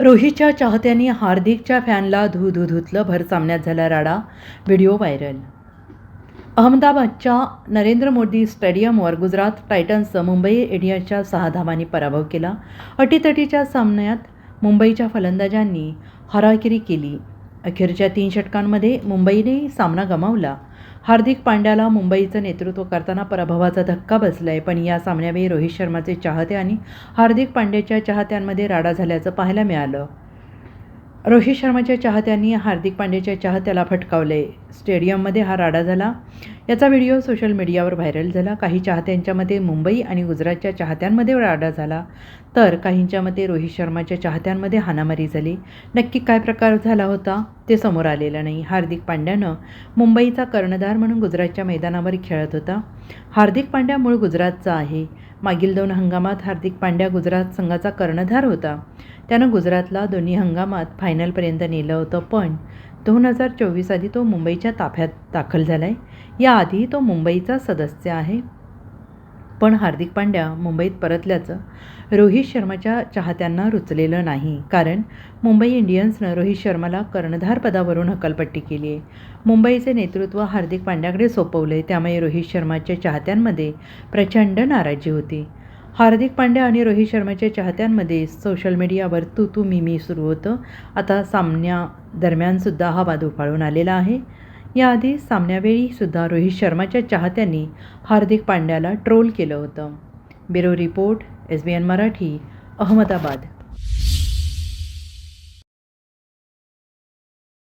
रोहितच्या चाहत्यांनी हार्दिकच्या फॅनला धू धू धुतलं भर सामन्यात झाला राडा. Video viral. अहमदाबादच्या नरेंद्र मोदी स्टेडियमवर गुजरात टायटन्सचं मुंबई इंडियन्सच्या सहा धावांनी पराभव केला. अटीतटीच्या सामन्यात मुंबईच्या फलंदाजांनी हराकिरी केली. अखेरच्या तीन षटकांमध्ये मुंबईने सामना गमावला. हार्दिक पांड्याला मुंबईचं नेतृत्व करताना पराभवाचा धक्का बसला आहे पण या सामन्यावेळी रोहित शर्माचे चाहते आणि हार्दिक पांड्याच्या चाहत्यांमध्ये राडा झाल्याचं पाहायला मिळालं. रोहित शर्माच्या चाहत्यांनी हार्दिक पांड्याच्या चाहत्याला फटकावले. स्टेडियममध्ये हा राडा झाला. याचा व्हिडिओ सोशल मीडियावर व्हायरल झाला. काही चाहत्यांच्या मते मुंबई आणि गुजरातच्या चाहत्यांमध्ये राडा झाला. तर काहींच्या मते रोहित शर्माच्या चाहत्यांमध्ये हानामारी झाली. नक्की काय प्रकार झाला होता ते समोर आलेलं नाही. हार्दिक पांड्यानं मुंबईचा कर्णधार म्हणून गुजरातच्या मैदानावर खेळत होता. हार्दिक पांड्या मूळ गुजरातचा आहे. मागील दोन हंगामात हार्दिक पांड्या गुजरात संघाचा कर्णधार होता. त्यानं गुजरातला दोन्ही हंगामात फायनलपर्यंत नेलं होतं पण दोन हजार चोवीस आधी तो मुंबईच्या ताफ्यात दाखल झाला आहे याआधी तो मुंबईचा सदस्य आहे. पण हार्दिक पांड्या मुंबईत परतल्याचं रोहित शर्माच्या चाहत्यांना रुचलेलं नाही. कारण मुंबई इंडियन्सनं रोहित शर्माला कर्णधार पदावरून हकलपट्टी केली आहे मुंबईचे नेतृत्व हार्दिक पांड्याकडे सोपवले त्यामुळे रोहित शर्माच्या चाहत्यांमध्ये प्रचंड नाराजी होती. हार्दिक पांड्या आणि रोहित शर्माच्या चाहत्यांमध्ये सोशल मीडियावर तू तू मी मी सुरू होतं. आता सामन्या दरम्यानसुद्धा हा वाद उफाळून आलेला आहे. याआधी सामन्यावेळीसुद्धा रोहित शर्माच्या चाहत्यांनी हार्दिक पांड्याला ट्रोल केलं होतं. Bureau report S B N Marathi Ahmedabad.